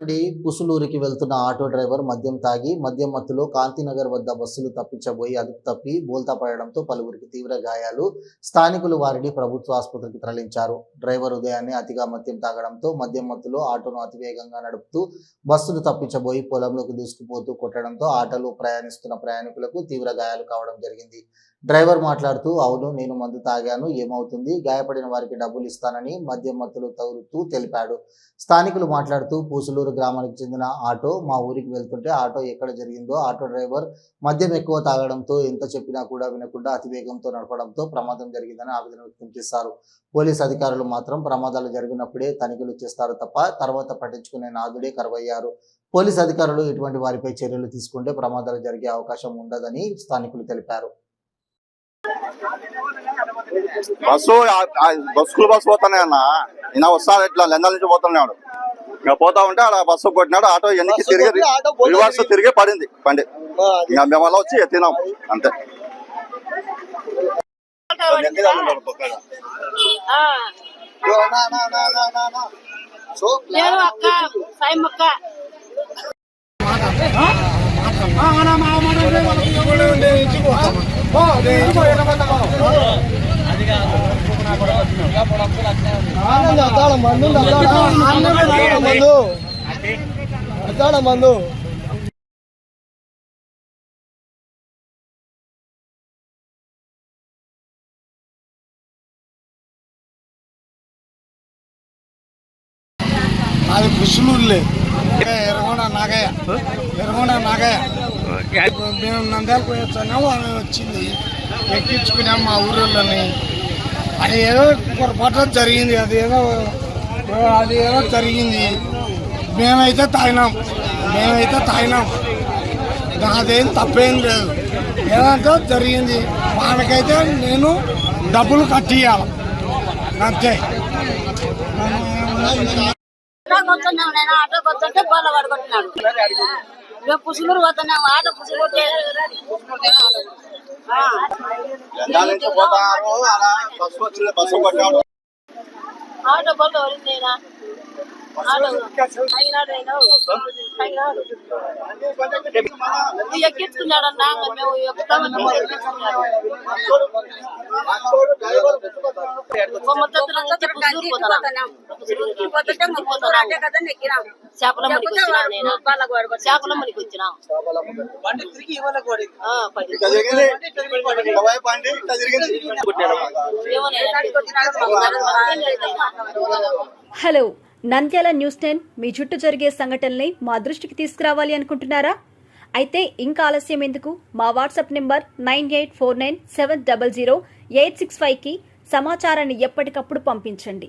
నుండి కుసులూరికి వెళ్తున్న auto driver మద్యం తాగి మద్యం మత్తులో కాంతినగర్ వద్ద బస్సులు తప్పించబోయి అదుపు తప్పి బోల్తా పడడంతో పలువురికి తీవ్ర గాయాలు. స్థానికులు వారిని ప్రభుత్వ ఆసుపత్రికి తరలించారు. డ్రైవర్ ఉదయాన్నే అతిగా మద్యం తాగడంతో మద్యం మత్తులో ఆటోను అతివేగంగా నడుపుతూ బస్సులు తప్పించబోయి పొలంలోకి దూసుకుపోతూ కొట్టడంతో ఆటోలో ప్రయాణిస్తున్న ప్రయాణికులకు తీవ్ర గాయాలు కావడం జరిగింది. డ్రైవర్ మాట్లాడుతూ అవును నేను మందు తాగాను ఏమవుతుంది? గాయపడిన వారికి డబ్బులు ఇస్తానని మద్యం మత్తులు తగులుతూ తెలిపాడు. స్థానికులు మాట్లాడుతూ పూసులూరు గ్రామానికి చెందిన ఆటో మా ఊరికి వెళ్తుంటే ఆటో ఎక్కడ జరిగిందో ఆటో డ్రైవర్ మద్యం ఎక్కువ తాగడంతో ఎంత చెప్పినా కూడా వినకుండా అతివేగంతో నడపడంతో ప్రమాదం జరిగిందని ఆవేదన వ్యక్తం చేశారు. పోలీస్ అధికారులు మాత్రం ప్రమాదాలు జరిగినప్పుడే తనిఖీలు చేస్తారు తప్ప తర్వాత పట్టించుకునే నాదుడే కరువయ్యారు. పోలీస్ అధికారులు ఇటువంటి వారిపై చర్యలు తీసుకుంటే ప్రమాదాలు జరిగే అవకాశం ఉండదని స్థానికులు తెలిపారు. బస్సు ఆ- ఆ బస్సు స్కూల్ బస్సు పోతున్నాయి అన్న. ఈయన వస్తాడు ఇట్లా లెందల నుంచి పోతున్నాడు ఇంకా పోతా ఉంటే ఆడ బస్సు కొట్టినాడు ఆటో బస్సు తిరిగి రివర్స్ తిరిగి- పడింది బండి. అది. ఇంకా మేము అలా వచ్చి ఎత్తినాం అంతే. సో, అక్క సాయి అక్క ఆనందం అద్దాల మందు అద్దాల. మందు అది పుష్లూరులే ఎర్రగొండ నాగయ్య ఎర్రగొండ నాగయ్య మేము నంద్యాలకు పోయొచ్చాము వాళ్ళు వచ్చింది. ఎక్కించుకున్నాం మా ఊరిలోని అది ఏదో పొరపాటు జరిగింది అది ఏదో అది ఏదో జరిగింది. మేమైతే తాగినాం మేమైతే తాగినాం. నాదేం తప్పేం లేదు. ఏదంటే జరిగింది. వాళ్ళకైతే నేను డబ్బులు కట్టియాలి అంతే. ఆటోకి వస్తుంటే మేము పుసులూరు పోతున్నాం ఆటో పుసులు ఆటో అన్నా మేము ఎక్కుతామని ఎక్కించుకున్నాడు. మొత్తం వచ్చినాం నేను. వచ్చినాం. హలో నంద్యాల న్యూస్ టెన్ మీ చుట్టూ జరిగే సంఘటనల్ని మా దృష్టికి తీసుకురావాలి అనుకుంటున్నారా? అయితే ఇంకా ఆలస్యం ఎందుకు? మా WhatsApp number nine eight four nine seven double zero eight six ఫైవ్కి సమాచారాన్ని ఎప్పటికప్పుడు పంపించండి.